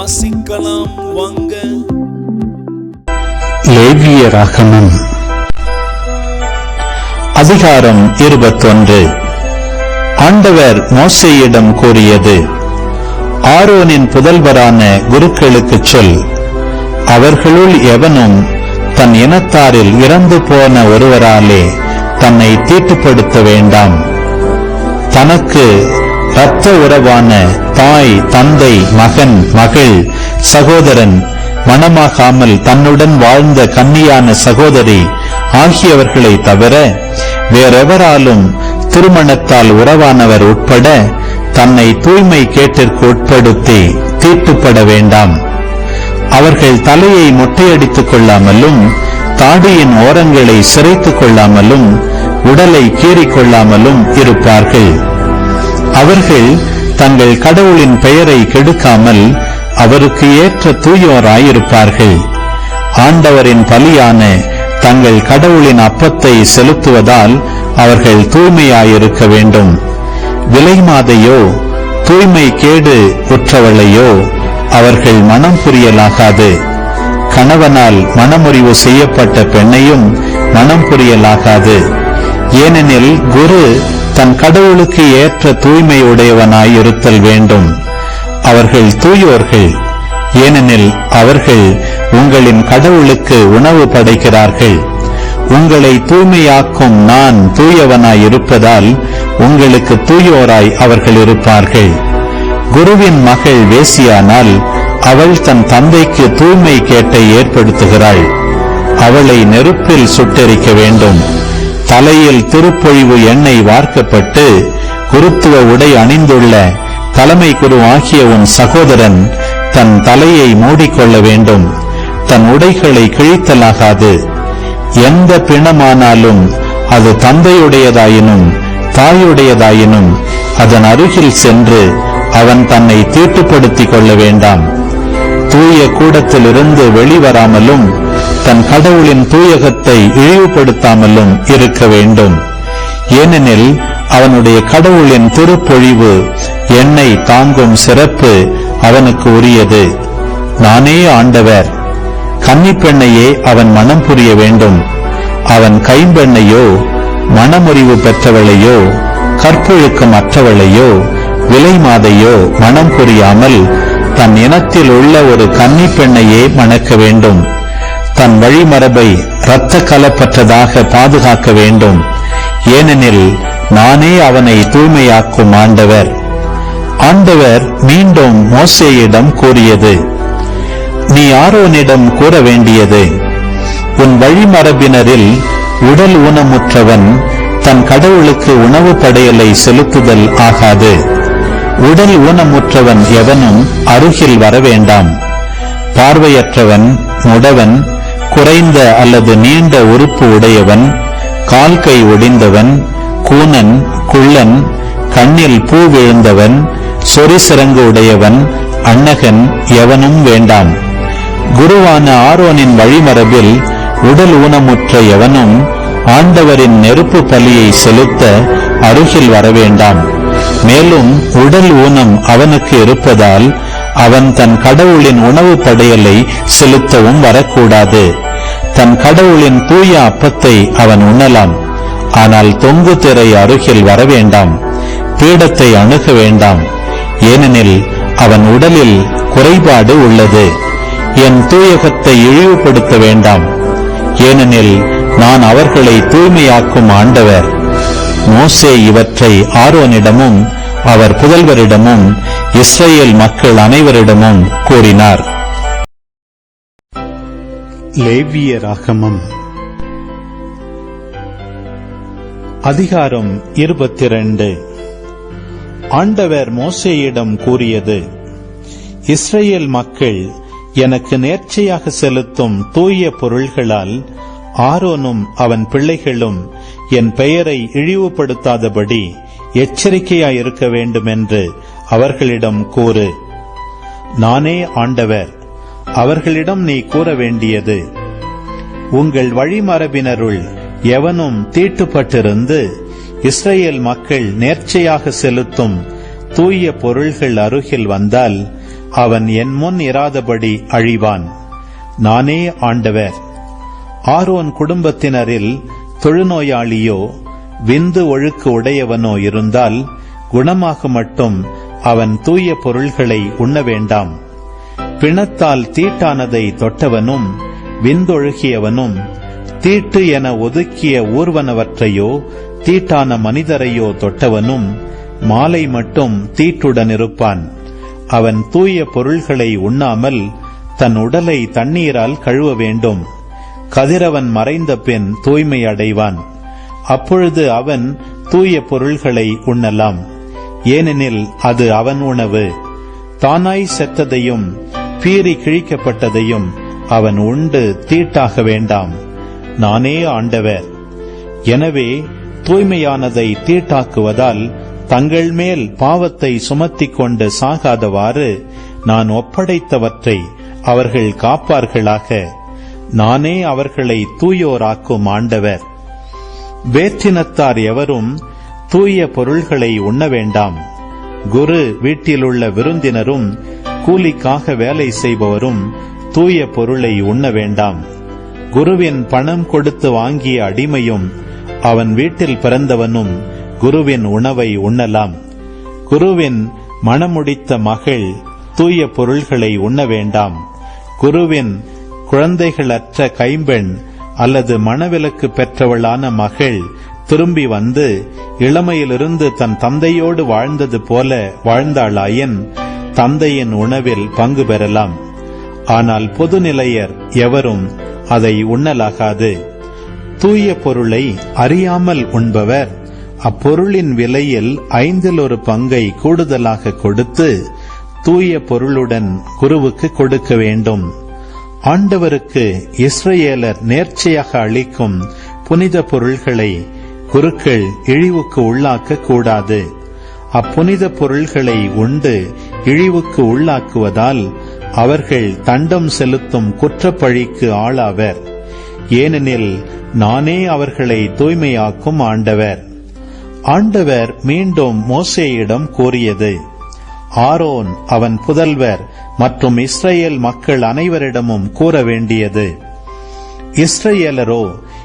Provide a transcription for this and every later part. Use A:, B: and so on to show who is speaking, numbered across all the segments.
A: வாசிக்கலாம் வாங்க.
B: லேவிய ராகமம். அதிகாரம் இருபத்தொன்று. ஆண்டவர் மோசையிடம் கூறியது ஆரோனின் புதல்வரான குருக்களுக்கு சொல் அவர்களுள் எவனும் தன் இனத்தாரில் இறந்து போன ஒருவராலே தன்னை தீட்டுப்படுத்த வேண்டாம். தனக்கு இரத்த உறவான தாய் தந்தை மகன் மகள் சகோதரன் மணமாகாமல் தன்னுடன் வாழ்ந்த கன்னியான சகோதரி ஆகியவர்களை தவிர வேறெவராலும் திருமணத்தால் உறவானவர் உட்பட தன்னை தூய்மை கேட்டிற்கு உட்படுத்தி தீட்டுப்பட வேண்டாம். அவர்கள் தலையை மொட்டையடித்துக் கொள்ளாமலும் தாடியின் ஓரங்களை சிரைத்துக் கொள்ளாமலும் உடலை கீறிக்கொள்ளாமலும் இருப்பார்கள். அவர்கள் தங்கள் கடவுளின் பெயரை கெடுக்காமல் அவருக்கு ஏற்ற தூயோராயிருப்பார்கள். ஆண்டவரின் பலியான தங்கள் கடவுளின் அப்பத்தை செலுத்துவதால் அவர்கள் தூய்மையாயிருக்க வேண்டும். விலைமாதையோ தூய்மை கேடு உற்றவளையோ அவர்கள் மனம் புரியலாகாது. கணவனால் மனமுறிவு செய்யப்பட்ட பெண்ணையும் மனம் புரியலாகாது. ஏனெனில் குரு தன் கடவுளுக்கு ஏற்ற தூய்மை உடையவனாய் இருத்தல் வேண்டும். அவர்கள் தூயோர்கள். ஏனெனில் அவர்கள் உங்களின் கடவுளுக்கு உணவு படைக்கிறார்கள். உங்களை தூய்மையாக்கும் நான் தூயவனாய் இருப்பதால் உங்களுக்கு தூயோராய் அவர்கள் இருப்பார்கள். குருவின் மகள் வேசியானால் அவள் தன் தந்தைக்கு தூய்மை கேட்டை ஏற்படுத்துகிறாள். அவளை நெருப்பில் சுட்டெரிக்க வேண்டும். தலையில் திருப்பொழிவு எண்ணெய் வார்க்கப்பட்டு குருத்துவ உடை அணிந்துள்ள தலைமை குரு ஆகிய உன் சகோதரன் தன் தலையை மூடிக்கொள்ள வேண்டும். தன் உடைகளை கிழித்தலாகாது. எந்த பிணமானாலும் அது தந்தையுடையதாயினும் தாயுடையதாயினும் அதன் அருகில் சென்று அவன் தன்னை தீட்டுப்படுத்திக் கொள்ள வேண்டாம். தூய கூடத்திலிருந்து வெளிவராமலும் தன் கடவுளின் தூயகத்தை இழிவுபடுத்தாமலும் இருக்க வேண்டும். ஏனெனில் அவனுடைய கடவுளின் திருப்பொழிவு என்னை தாங்கும் சிறப்பு அவனுக்கு உரியது. நானே ஆண்டவர். கன்னிப்பெண்ணையே அவன் மனம் புரிய வேண்டும். அவன் கைம்பெண்ணையோ மனமுறிவு பெற்றவளையோ கற்பொழுக்கம் அற்றவளையோ விலை மாதையோ மனம் புரியாமல் தன் இனத்தில் உள்ள ஒரு கன்னிப்பெண்ணையே மணக்க வேண்டும். தன் வழிமரபை இரத்த கலப்பற்றதாக பாதுகாக்க வேண்டும். ஏனெனில் நானே அவனை தூய்மையாக்கும் ஆண்டவர். ஆண்டவர் மீண்டும் மோசேயிடம் கூறியது நீ ஆரோனிடம் கூற வேண்டியது உன் வழிமரபினரில் உடல் ஊனமுற்றவன் தன் கடவுளுக்கு உணவு படையலை செலுத்துதல் ஆகாது. உடல் ஊனமுற்றவன் எவனும் அருகில் வரவேண்டாம். பார்வையற்றவன் முடவன் குறைந்த அல்லது நீண்ட உறுப்பு உடையவன் கால் கை ஒடிந்தவன் கூனன் குள்ளன் கண்ணில் பூ விழுந்தவன் சொரிசிறங்கு உடையவன் அன்னகன் எவனும் வேண்டாம். குருவான ஆரோனின் வழிமரபில் உடல் ஊனமுற்ற எவனும் ஆண்டவரின் நெருப்பு பலியை செலுத்த அருகில் வரவேண்டாம். மேலும் உடல் ஊனம் அவனுக்கு இருப்பதால் அவன் தன் கடவுளின் உணவு படையலை செலுத்தவும் வரக்கூடாது. தன் கடவுளின் தூய அப்பத்தை அவன் உண்ணலாம். ஆனால் தொங்கு திரை அருகில் வரவேண்டாம். பீடத்தை அணுக வேண்டாம். ஏனெனில் அவன் உடலில் குறைபாடு உள்ளது. என் தூயகத்தை இழிவுபடுத்த வேண்டாம். ஏனெனில் நான் அவர்களை தூய்மையாக்கும் ஆண்டவர். மோசே இவற்றை ஆரோனிடமும் அவர் புதல்வரிடமும் இஸ்ரேல் மக்கள் அனைவரிடமும் கூறினார். லேவிய ராகமம். அதிகாரம் இருபத்தி இரண்டு ஆண்டவர் மோசேயிடம் கூறியது இஸ்ரேல் மக்கள் எனக்கு நேர்ச்சையாக செலுத்தும் தூய பொருள்களால் ஆரோனும் அவன் பிள்ளைகளும் என் பெயரை இழிவுபடுத்தாதபடி எச்சரிக்கையாயிருக்க வேண்டும் என்று அவர்களிடம் கூறு நானே ஆண்டவர் அவர்களிடம் நீ கூற வேண்டியது உங்கள் வழிமரபினருள் எவனும் தீட்டுப்பட்டிருந்து இஸ்ரேல் மக்கள் நேர்ச்சையாக செலுத்தும் தூய பொருள்கள் அருகில் வந்தால் அவன் என் முன் இராதபடி அழிவான். நானே ஆண்டவர். ஆரோன் குடும்பத்தினரில் தொழுநோயாளியோ விந்து ஒழுக்கு உடையவனோ இருந்தால் குணமாக மட்டும் அவன் தூய பொருள்களை உண்ண வேண்டாம் பிணத்தால் தீட்டானதை தொட்டவனும் விந்தொழுகியவனும் தீட்டு என ஒதுக்கிய ஊர்வனவற்றையோ தீட்டான மனிதரையோ தொட்டவனும் மாலை மட்டும் தீட்டுடன் இருப்பான். அவன் தூய பொருள்களை உண்ணாமல் தன் உடலை தண்ணீரால் கழுவ வேண்டும். கதிரவன் மறைந்த பின் தூய்மை அடைவான் அப்பொழுது அவன் தூய பொருள்களை உண்ணலாம். ஏனெனில் அது அவன் உணவு. தானாய் செத்ததையும் பீறி கிழிக்கப்பட்டதையும் அவன் உண்டு தீட்டாக வேண்டாம். நானே ஆண்டவர். எனவே தூய்மையானதை தீட்டாக்குவதால் தங்கள் மேல் பாவத்தை சுமத்திக் கொண்டு சாகாதவாறு நான் ஒப்படைத்தவற்றை அவர்கள் காப்பார்களாக. நானே அவர்களை தூயோராக்கும் ஆண்டவர். வேற்றினத்தார் எவரும் தூய பொருள்களை உண்ண வேண்டாம். குரு வீட்டிலுள்ள விருந்தினரும் கூலிக்காக வேலை செய்பவரும் தூய பொருளை உண்ண வேண்டாம். குருவின் பணம் கொடுத்து வாங்கிய அடிமையும் அவன் வீட்டில் பிறந்தவனும் குருவின் உணவை உண்ணலாம். குருவின் மணமுடித்த மகள் தூய பொருள்களை உண்ண வேண்டாம். குருவின் குழந்தைகளற்ற கைம்பெண் அல்லது மணவிலக்கு பெற்றவளான மகள் திரும்பி வந்து இளமையிலிருந்து தன் தந்தையோடு வாழ்ந்தது போல வாழ்ந்தாளாயின் தந்தையின் உணவில் பங்கு பெறலாம். ஆனால் பொதுநிலையர் எவரும் அதை உண்ணலாகாது. தூய பொருளை அறியாமல் உண்பவர் அப்பொருளின் விலையில் ஐந்தில் ஒரு பங்கை கூடுதலாக கொடுத்து தூய பொருளுடன் குருவுக்கு கொடுக்க வேண்டும். ஆண்டவருக்கு இஸ்ரேலர் நேர்ச்சையாக அளிக்கும் புனித பொருள்களை குருக்கள் இழிவுக்கு உள்ளாக்க கூடாது அப்புனித பொருள்களை உண்டு இழிவுக்கு உள்ளாக்குவதால் அவர்கள் தண்டம் செலுத்தும் குற்றப்பழிக்கு ஆளாவர். ஏனெனில் நானே அவர்களை தூய்மையாக்கும் ஆண்டவர். ஆண்டவர் மீண்டும் மோசேயிடம் கூறியது ஆரோன் அவன் புதல்வர் மற்றும் இஸ்ரேல் மக்கள் அனைவரிடமும் கூற வேண்டியது இஸ்ரேலரோ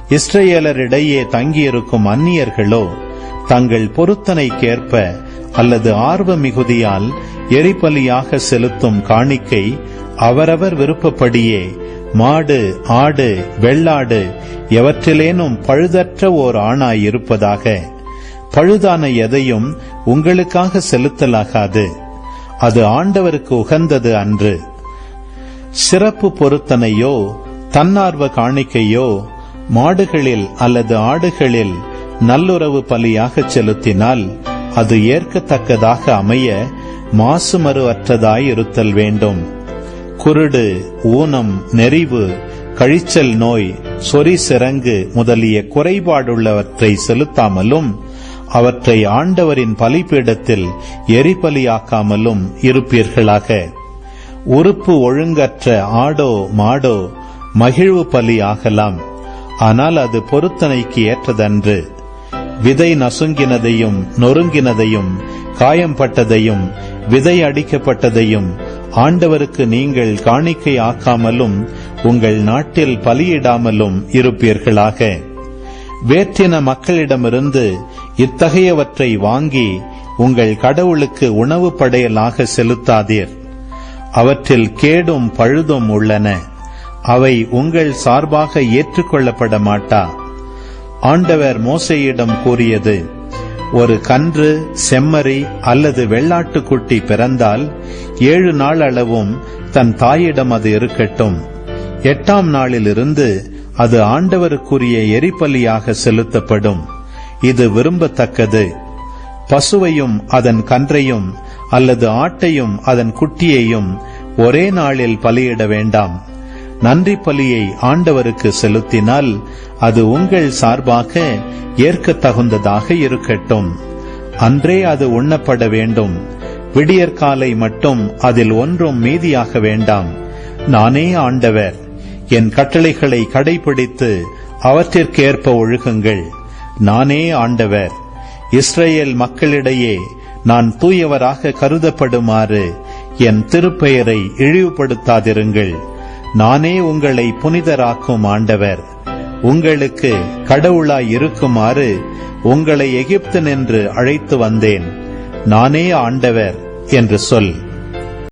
B: இஸ்ரேலரிடையே தங்கியிருக்கும் அந்நியர்களோ தங்கள் பொருத்தனைக்கேற்ப அல்லது ஆர்வ மிகுதியால் எரிபலியாக செலுத்தும் காணிக்கை அவரவர் விருப்பப்படியே மாடு ஆடு வெள்ளாடு எவற்றிலேனும் பழுதற்ற ஓர் ஆணாயிருப்பதாக. பழுதான எதையும் உங்களுக்காக செலுத்தலாகாது. அது ஆண்டவருக்கு உகந்தது அன்று. சிறப்பு பொருத்தனையோ தன்னார்வ காணிக்கையோ மாடுகளில் அல்லது ஆடுகளில் நல்லுறவு பலியாக செலுத்தினால் அது ஏற்கத்தக்கதாக அமைய மாசுமறுவற்றதாயிருத்தல் இருத்தல் வேண்டும். குருடு ஊனம் நெறிவு கழிச்சல் நோய் சொறி சிறங்கு முதலிய குறைபாடுள்ளவற்றை செலுத்தாமலும் அவற்றை ஆண்டவரின் பலிபீடத்தில் எரிபலியாக்காமலும் இருப்பீர்களாக. உறுப்பு ஒழுங்கற்ற ஆடோ மாடோ மகிழ்வு பலி ஆகலாம் ஆனால் அது பொருத்தனைக்கு ஏற்றதன்று. விதை நசுங்கினதையும் நொறுங்கினதையும் காயம்பட்டதையும் விதை அடிக்கப்பட்டதையும் ஆண்டவருக்கு நீங்கள் காணிக்கை ஆக்காமலும் உங்கள் நாட்டில் பலியிடாமலும் இருப்பீர்களாக. வேற்றின மக்களிடமிருந்து இத்தகையவற்றை வாங்கி உங்கள் கடவுளுக்கு உணவு படையலாக செலுத்தாதீர். அவற்றில் கேடும் பழுதும் உள்ளன. அவை உங்கள் சார்பாக ஏற்றுக்கொள்ளப்பட மாட்டா ஆண்டவர் மோசையிடம் கூறியது ஒரு கன்று செம்மறி அல்லது வெள்ளாட்டுக்குட்டி பிறந்தால் ஏழு நாள் அளவும் தன் தாயிடம் அது இருக்கட்டும். எட்டாம் நாளிலிருந்து அது ஆண்டவருக்குரிய எரிபலியாக செலுத்தப்படும். இது விரும்பத்தக்கது. பசுவையும் அதன் கன்றையும் அல்லது ஆட்டையும் அதன் குட்டியையும் ஒரே நாளில் பலியிட வேண்டாம். நன்றி பலியை ஆண்டவருக்கு செலுத்தினால் அது உங்கள் சார்பாக ஏற்கத் தகுந்ததாக இருக்கட்டும். அன்றே அது உண்ணப்பட வேண்டும். விடியற்காலை மட்டும் அதில் ஒன்றும் மீதியாக வேண்டாம். நானே ஆண்டவர். என் கட்டளைகளை கடைபிடித்து அவற்றிற்கேற்ப ஒழுகுங்கள். நானே ஆண்டவர். இஸ்ரேல் மக்களிடையே நான் தூயவராக கருதப்படுமாறு என் திருப்பெயரை இழிவுபடுத்தாதிருங்கள். நானே உங்களை புனிதராக்கும் ஆண்டவர். உங்களுக்கு கடவுளாய் இருக்குமாறு உங்களை எகிப்து நின்று அழைத்து வந்தேன். நானே ஆண்டவர் என்று சொல்.